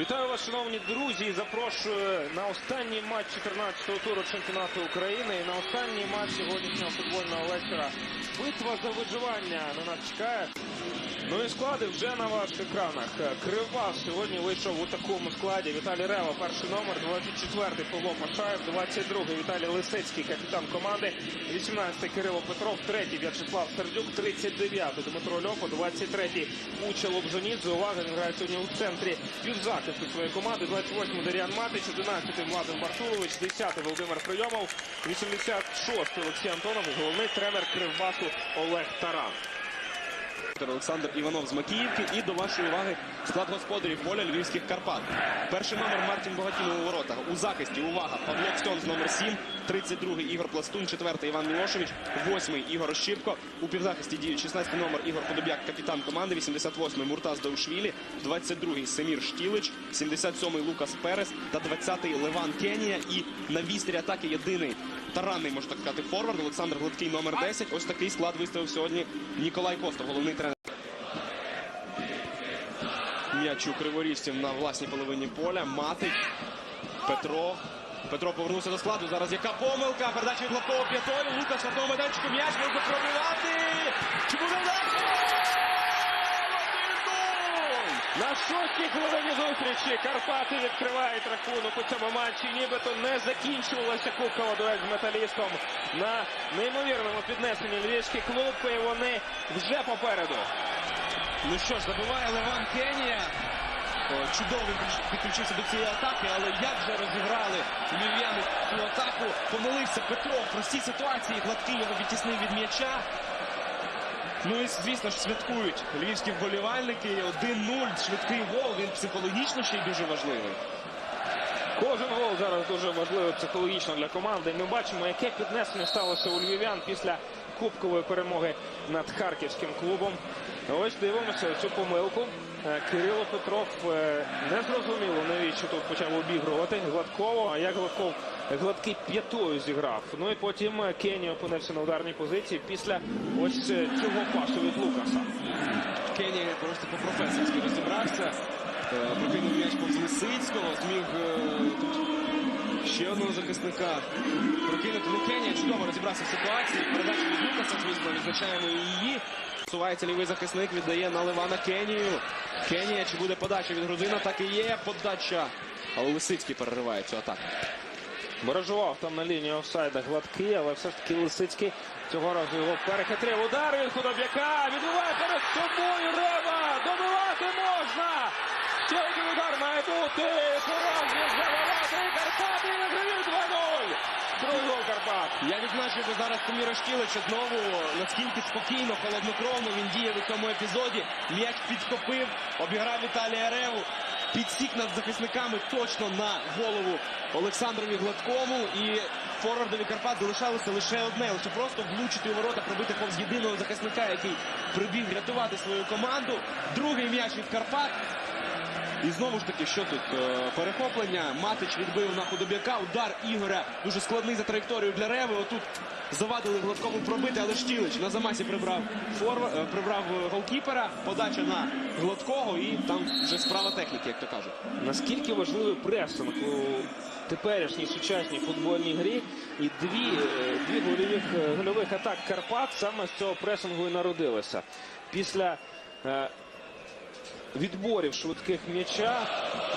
Вітаю вас, шановні друзі. і Запрошую на останній матч 14-го туру чемпіонату України і на останній матч сьогоднішнього футбольного вечора. Битва за виживання на нас чекає. Ну і склади вже на ваших екранах. Кривбас сьогодні вийшов у такому складі. Віталій Рева, перший номер, 24-й Павло Пашаєв, 22-й Віталій Лисицький, капітан команди, 18-й Кирило Петров, 3-й В'ячеслав Сердюк, 39-й Дмитро Льопо, 23-й Уча. Увага, він грає сьогодні у центрі півзахисту своєї команди. 28-й Дар'ян Матич, 11-й Владимир Мартулович, 10-й Володимир Прийомов, 86-й Олексій Антонов, головний тренер Кривбасу Олег Таран. Олександр Іванов з Макіївки. І до вашої уваги склад господарів поля Львівських Карпат. Перший номер Мартін Богатінов у воротах. У захисті увага. Павло Кстьон з номер 7, 32-й Ігор Пластун, 4-й Іван Мілошевич, 8-й Ігор Ощіпко. У півзахисті діють 16-й номер Ігор Подобяк, капітан команди, 88-й Муртаз Давшвілі, 22-й Семір Штілич, 77-й Лукас Перес та 20-й Леван Кенія. І на вістрі атаки єдиний таранний, можна так сказати, форвард Олександр Гладкий номер 10. Ось такий склад виставив сьогодні Ніколай Костов, головний тренер. М'яч у криворіжців на власній половині поля. Матич. Петро. Петро повернувся до складу. Зараз яка помилка. Передача від Лавкова п'ятою. Лукаш на тому майданчику. М'яч можна пробивати. Чи буде На шостій хвилині зустрічі Карпати відкривають рахунок у цьому матчі. Нібито не закінчувалася кубкова дуель з металістом на неймовірному піднесенні львівський клуб. І вони вже попереду. Ну що ж, забиває Леван Кенія. Чудово підключився до цієї атаки, але як же розіграли львів'яни цю атаку. Помилився Петро в простій ситуації. Гладкий його відтіснив від м'яча. Ну і звісно ж святкують львівські вболівальники. 1-0, швидкий гол. Він психологічно ще й дуже важливий. Кожен гол зараз дуже важливий психологічно для команди. Ми бачимо, яке піднесення сталося у львів'ян після кубкової перемоги над харківським клубом. Ось дивимося цю помилку. Е, Кирило Петров е, не зрозуміло, навіщо тут почав обігрувати Гладково. А як Гладков гладкий п'ятою зіграв. Ну і потім е, Кені опинився на ударній позиції після ось цього пасу від Лукаса. Кенія просто по-професорськи розібрався. Прокинув м'яч повз Лисицького, зміг тут ще одного захисника прокинути. Ну, Кенія чудово розібрався в ситуації. Передача від Лукаса, звісно, відзначаємо її. Сувається лівий захисник, віддає на Ливана Кенію. Кенія, чи буде подача від грузина? Так і є подача. Але Лисицький перериває цю атаку. Мережував там на лінії офсайда гладкий, але все ж таки Лисицький цього разу його перехитрив. Удар від худоб'яка. Відбиває перед собою Рева. Добивати можна. Один удар має бути. Порожній заварати. Карпати виграють 2-0. Другий Карпат. Я відзначив би зараз Тиміра Штілича знову, наскільки спокійно, холоднокровно він діяв у цьому епізоді. М'яч підхопив, обіграв Віталія Реву, підсік над захисниками точно на голову Олександрові Гладкому. І форвардові Карпат залишалося лише одне, лише просто влучити у ворота, пробити повз єдиного захисника, який прибіг рятувати свою команду. Другий м'яч від Карпат. І знову ж таки, що тут? Е, Перехоплення. Матич відбив на худобяка. Удар Ігоря. Дуже складний за траєкторію для Реви. Отут завадили гладкому пробити, але Штілич на замасі прибрав форва, е, прибрав е, голкіпера. Подача на гладкого і там вже справа техніки, як то кажуть. Наскільки важливий пресинг у теперішній сучасній футбольній грі. І дві, дві гольових, гольових атак Карпат саме з цього пресингу і народилися. Після відборів швидких м'яча.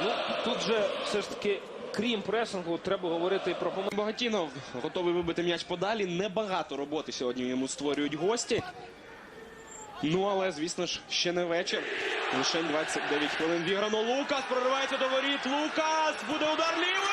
Ну, тут же все ж таки, крім пресингу, треба говорити про помилки. Багатінов готовий вибити м'яч подалі. Небагато роботи сьогодні йому створюють гості. Ну, але, звісно ж, ще не вечір. Лише 29 хвилин віграно. Лукас проривається до воріт. Лукас! Буде удар лівою.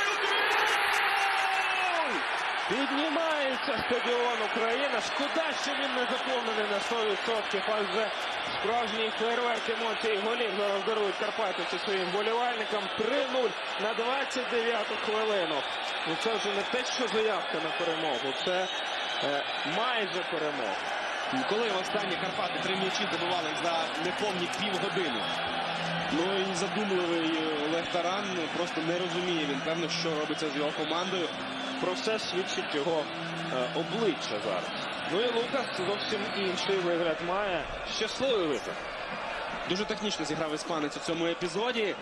Піднімається стадіон Україна. Шкода, що він не заповнений на 100%, адже справжній фейерверк емоцій голів зараз дарують Карпатівці своїм вболівальникам. 3-0 на 29-ту хвилину. Ну це вже не те, що заявка на перемогу, це е, майже перемога. Коли востаннє Карпати три м'ячі забивали за неповні півгодини. Ну і задумливий Олег Таран просто не розуміє він, певно, що робиться з його командою. Про все свідчить його е, обличчя зараз. Ну і Лукас зовсім інший вигляд має. Щасливий вигляд. Дуже технічно зіграв іспанець у цьому епізоді.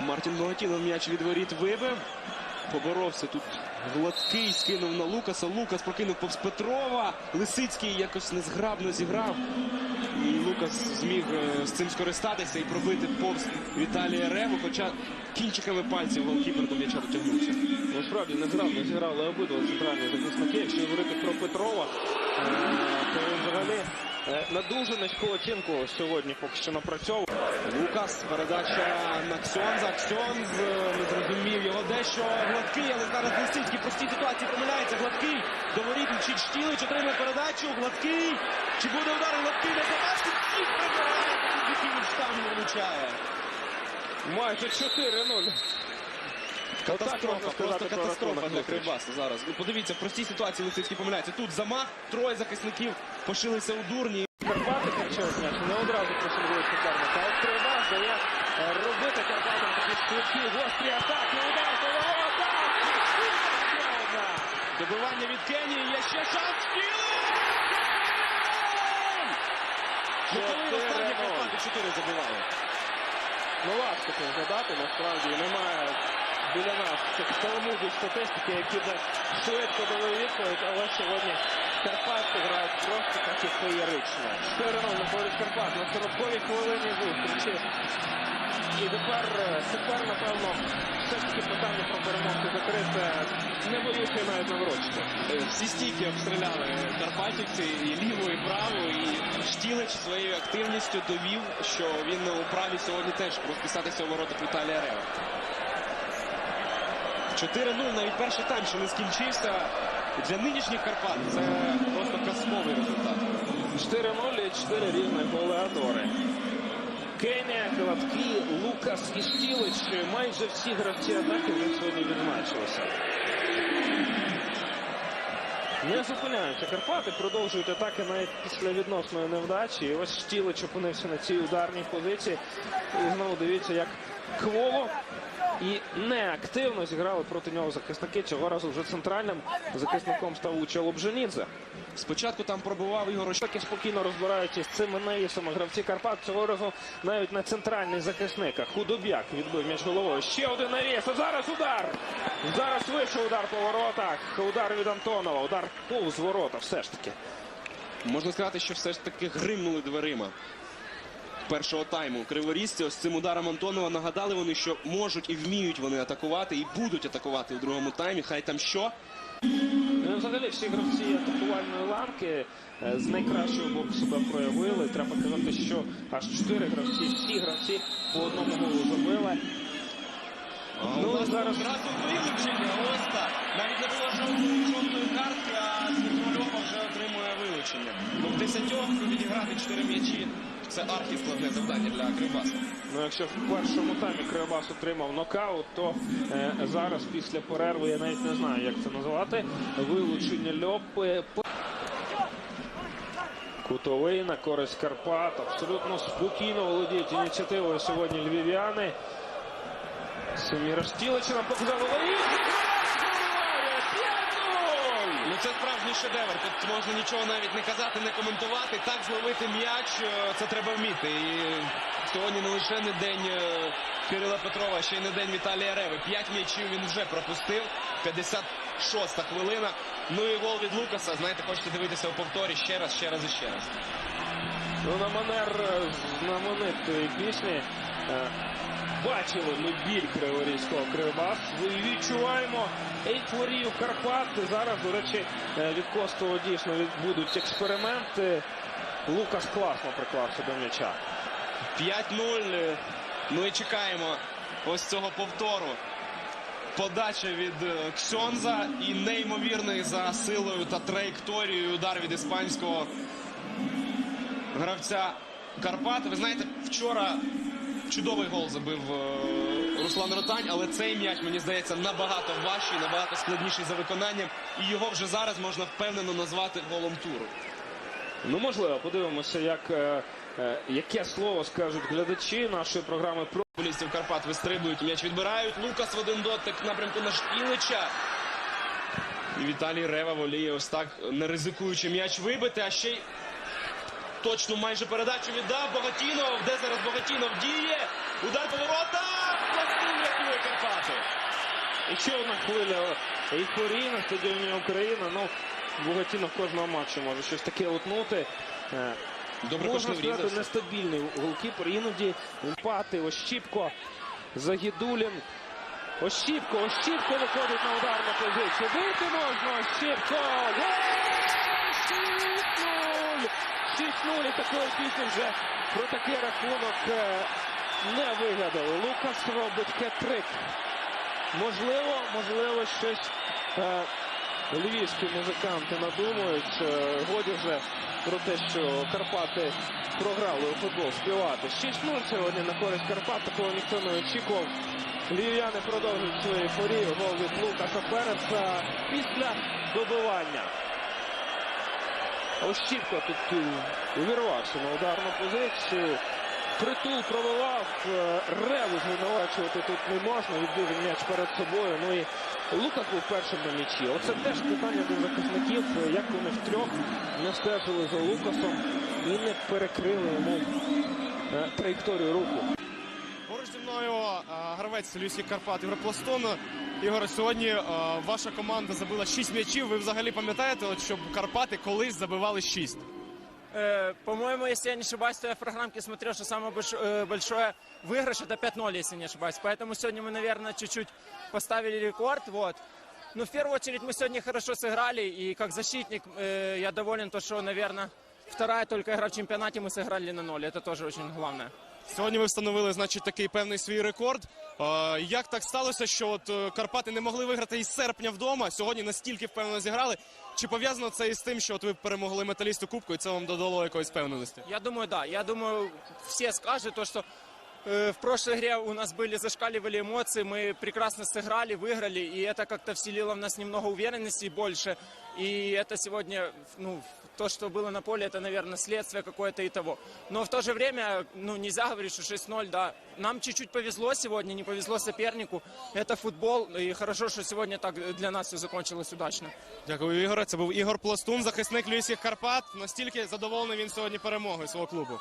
Мартін Богатінов м'яч від воріт вибив. Поборовся тут Гладкий, скинув на Лукаса. Лукас прокинув повз Петрова. Лисицький якось незграбно зіграв. І Лукас зміг е, з цим скористатися і пробити повз Віталія Реву, хоча кінчиками пальців голкіпер до м'яча дотягнувся. Насправді незграбно зіграли обидва центральні захисники. Якщо говорити про Петрова, е, то він взагалі на дуже сьогодні поки що напрацьовує. Лукас, передача на Ксьонза. Ксьонз е, не зрозумів його дещо. Гладкий, але зараз Лисицький простій ситуації помиляється. Гладкий до воріт мчить Штілич, отримує передачу. Гладкий. Чи буде удар? Гладкий на забаску. І прибирає. Який він штангу влучає. Майже 4-0. Катастрофа, просто катастрофа для. Кривбаса зараз. Ну, Подивіться, в простій ситуації Лисицький помиляється. Тут замах, троє захисників пошилися у дурні. Карпати м'яч не одразу просили суперника. А от Кривбас дає е, робити Карпатам такі швидкі, гострі атаки, удар, поворота! Ще одна. Добивання від Кенії, є ще шанс. Ну, коли останні 4-0. Карпати 4 забивали. Ну важко це згадати, насправді немає біля нас цих талмудів статистики, які б швидко дали відповідь, але сьогодні Карпатські грають просто так і феєрично. 4-0 Карпат на 40-й хвилині зустрічі. І тепер, тепер, напевно, все ж таки питання про перемогу закрите не вирішує навіть наврочити. Всі стійки обстріляли карпатівці і ліву, і праву. І Штілич своєю активністю довів, що він у праві сьогодні теж розписатися у воротах Віталія Рева. 4-0, навіть перший тайм ще не скінчився. Для нинішніх Карпат це просто казковий результат. 4-0 і 4 різних голеадори. Кенія, Гладкий, Лукас і Стілич. Майже всі гравці атаки вже сьогодні відзначилися. Не зупиняються Карпати, продовжують атаки навіть після відносної невдачі. І ось Штілич опинився на цій ударній позиції. І знову дивіться, як кволо і неактивно зіграли проти нього захисники. Цього разу вже центральним захисником став Уча Лобженідзе. Спочатку там пробував Ігор Таки спокійно розбираються з цими навісами гравці Карпат. Цього разу навіть на центральний захисник. Худобяк відбив м'яч головою. Ще один навіс. А зараз удар. Зараз вийшов удар по воротах. Удар від Антонова. Удар повз ворота все ж таки. Можна сказати, що все ж таки гримнули дверима першого тайму. Криворізці ось цим ударом Антонова нагадали вони, що можуть і вміють вони атакувати, і будуть атакувати у другому таймі. Хай там що. Ну, Взагалі всі гравці атакувальної ланки е, з найкращого боку себе проявили. Треба казати, що аж чотири гравці, всі гравці по одному голу забили. Ну, зараз- одразу вилучення. Ось так. Навіть не було жодної жодної картки, а Дмитро Льопа вже отримує вилучення. Ну, в десятьох відіграти чотири м'ячі. Це архіскладне завдання для Кривбаса. Ну, якщо в першому таймі Кривбас отримав нокаут, то е, зараз після перерви я навіть не знаю, як це називати. Вилучення льопи. Кутовий на користь Карпат. Абсолютно спокійно володіють ініціативою сьогодні львів'яни. Семіра Штілича нам показали. Лаїс! Забиває! 5-0! Ну це справжній шедевр. Тут можна нічого навіть не казати, не коментувати. Так зловити м'яч е, це треба вміти. І сьогодні не лише не день е, Кирила Петрова, ще й не день Віталія Реви. П'ять м'ячів він вже пропустив. 56-та хвилина. Ну і гол від Лукаса. Знаєте, хочете дивитися у повторі ще раз, ще раз і ще раз. Ну, на манер знаменитої пісні е, бачили ми біль Криворізького Кривбас. Відчуваємо ейфорію Карпат. Зараз, до речі, е, від Костова дійсно будуть експерименти. Лукас класно приклався до м'яча. 5-0. Ну і чекаємо ось цього повтору. Подача від е, Ксьонза і неймовірний за силою та траєкторією удар від іспанського гравця Карпат. Ви знаєте, вчора чудовий гол забив е, Руслан Ротань, але цей м'яч, мені здається, набагато важчий, набагато складніший за виконанням. І його вже зараз можна впевнено назвати голом туру. Ну, можливо, подивимося, як, е, е, яке слово скажуть глядачі нашої програми про. Футболістів Карпат вистрибують, м'яч відбирають. Лукас в один дотик напрямку на Шпілича. І Віталій Рева воліє ось так, не ризикуючи м'яч вибити, а ще й точно майже передачу віддав Богатінов. Де зараз Богатінов діє? Удар по воротах! Пластин І ще одна хвиля ейфорії на стадіоні Україна. Ну, Бугатінов кожного матчу може щось таке утнути. Е, Добре Можна сказати, нестабільний голкіпер. Іноді пати, Ощіпко, Загідулін. Ощіпко, Ощіпко виходить на ударну позицію. Бити можна, Ощіпко! Гол! 6-0! 6-0 і такої пісні вже про такий рахунок е, не вигадали. Лукас робить хет-трик. Можливо, можливо, щось е, львівські музиканти надумають. Е, годі вже про те, що Карпати програли у футбол співати. 6-0 сьогодні на користь Карпат. Такого ніхто не очікував. Львів'яни продовжують свою ейфорію. Гол від Лукаса Переца після добивання. Ощіпко тут е, увірвався на ударну позицію. Притул пробивав. е, Реву звинувачувати тут не можна. Відбив м'яч перед собою. Ну і Лукас був першим на м'ячі. Оце теж питання до захисників, е, як вони втрьох не стежили за Лукасом і не перекрили йому траєкторію руху. Поруч зі мною гравець Львівських Карпат Європластон. Ігор, сьогодні е, ваша команда забила 6 м'ячів. Ви взагалі пам'ятаєте, от, щоб Карпати колись забивали 6? Э, По-моему, если я не ошибаюсь, то я в программке смотрел, что самый больш- э, большой выигрыш это 5-0, если не ошибаюсь. Поэтому сегодня мы, наверное, чуть-чуть поставили рекорд. Вот. Но в первую очередь мы сегодня хорошо сыграли. И как защитник э, я доволен, то, что, наверное, вторая только игра в чемпионате мы сыграли на ноль. Это тоже очень главное. Сьогодні ви встановили, значить, такий певний свій рекорд. Е, Як так сталося, що от е, Карпати не могли виграти із серпня вдома? Сьогодні настільки впевнено зіграли. Чи пов'язано це із тим, що от ви перемогли металісту Кубку, і це вам додало якоїсь впевненості? Я думаю, да. Я думаю, все скажут то, что э, в прошлой игре у нас были зашкаливали эмоции, мы прекрасно сыграли, выиграли, и это как-то вселило в нас немного уверенности больше. И это сегодня, ну, то, что было на поле, это, наверное, следствие какое-то и того. Но в то же время, ну, нельзя говорить, что 6-0, да. Нам чуть-чуть повезло сегодня, не повезло сопернику. Это футбол, и хорошо, что сегодня так для нас все закончилось удачно. Дякую, Ігоре. Це був Ігор Пластун, захисник Львівських Карпат. Настільки задоволений він сьогодні перемогою свого клубу.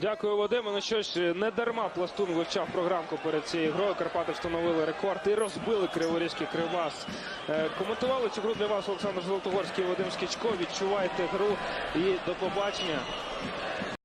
Дякую, Вадиме. Ну що ж, не дарма Пластун вивчав програмку перед цією грою. Карпати встановили рекорд і розбили Криворізький Кривбас. Е, Коментували цю гру для вас Олександр Золотогорський і Вадим Скічко. Відчувайте гру і до побачення.